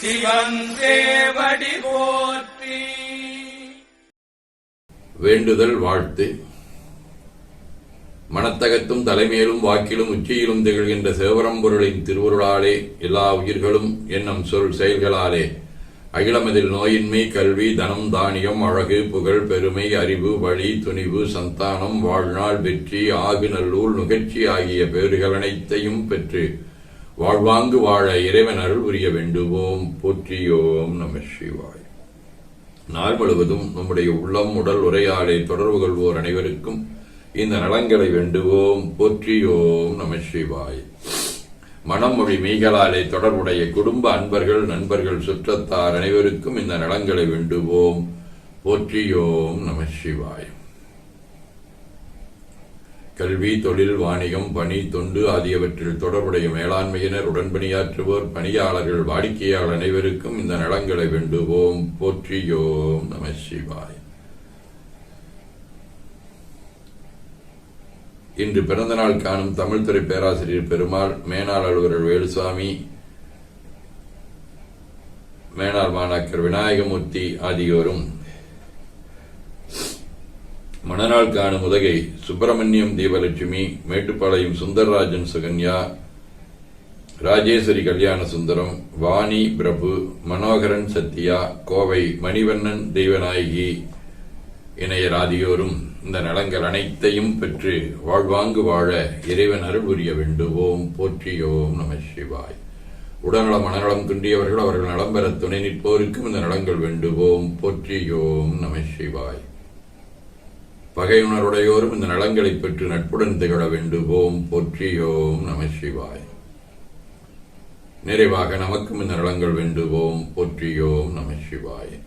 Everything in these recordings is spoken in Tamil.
சிவன் போற்றி. வேண்டுதல் வாழ்த்து. மனத்தகத்தும் தலைமையிலும் வாக்கிலும் உச்சியிலும் திகழ்கின்ற சிவபரம்பொருளின் திருவருளாலே எல்லா உயிர்களும் எண்ணம் சொல் செயல்களாலே. அகிலமதில் நோயின்மை கல்வி தனம் தானியம் அழகு புகழ் பெருமை அறிவு வழி துணிவு சந்தானம் வாழ்நாள் வெற்றி ஆகு நல்லூர் நுகர்ச்சி ஆகிய பெயர்கள் அனைத்தையும் பெற்று வாழ்வாங்கு வாழ இறைவன் அருள் புரிய வேண்டுவோம். போற்றியோம் நம சிவாய். நாள் முழுவதும் நம்முடைய உள்ளம் உடல் உரையாடை தொடர்பு கொள்வோர் அனைவருக்கும் இந்த நலங்களை வேண்டுவோம். போற்றியோம் நம சிவாய். மனம் மொழி தொடர்புடைய குடும்ப அன்பர்கள் நண்பர்கள் சுற்றத்தார் அனைவருக்கும் இந்த நலங்களை வேண்டுவோம். போற்றியோம் நம சிவாய். கல்வி தொழில் வாணிகம் பணி தொண்டு ஆகியவற்றில் தொடர்புடைய மேலாண்மையினர் உடன்பணியாற்றுவோர் பணியாளர்கள் வாடிக்கையாளர் அனைவருக்கும் இந்த நலங்களை வேண்டுவோம். போற்றியோம் நம சிவாய். இன்று பிறந்தநாள் காணும் தமிழ்துறை பேராசிரியர் பெருமாள் மேனாள் அலுவலர் வேலுசாமி மேனாள் மாணாக்கர் விநாயகமூர்த்தி ஆகியோரும் மணநாள் காணும் உதகை சுப்பிரமணியம் தீபலட்சுமி மேட்டுப்பாளையம் சுந்தரராஜன் சுகன்யா ராஜேஸ்வரி கல்யாண சுந்தரம் வாணி பிரபு மனோகரன் சத்யா கோவை மணிவண்ணன் தெய்வநாயகி இணையர் ஆகியோரும் இந்த நலங்கள் அனைத்தையும் பெற்று வாழ்வாங்கு வாழ இறைவன் அருள் புரிய வேண்டுவோம். போற்றியோம் நம சிவாய். உடல்நலம் மனநலம் துண்டியவர்கள் அவர்கள் நலம் பெற துணை நிற்போருக்கும் இந்த நலங்கள் வேண்டுவோம். போற்றியோம் நம சிவாய். பகையுணருடையோரும் இந்த நலங்களை பெற்று நட்புடன் திகழ வேண்டுவோம். போற்றியோம் நம சிவாய். நிறைவாக நமக்கும் இந்த நலங்கள் வேண்டுவோம். போற்றியோம் நம சிவாய்.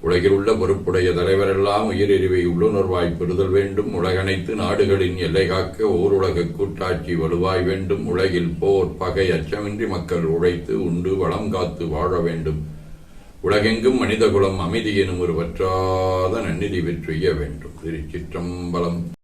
உலகில் உள்ள பொறுப்புடைய தலைவரெல்லாம் உயிரிழிவை உள்ளுணர்வாய் பெறுதல் வேண்டும். உலகனைத்து நாடுகளின் எல்லை காக்க ஓருலக கூட்டாட்சி வலுவாய் வேண்டும். உலகில் போர் பகை அச்சமின்றி மக்கள் உழைத்து உண்டு வளம் காத்து வாழ வேண்டும். உலகெங்கும் மனிதகுலம் அமைதி எனும் ஒரு வற்றாத நன்னிதி பெற்றுய வேண்டும். திருச்சிற்றம்பலம்.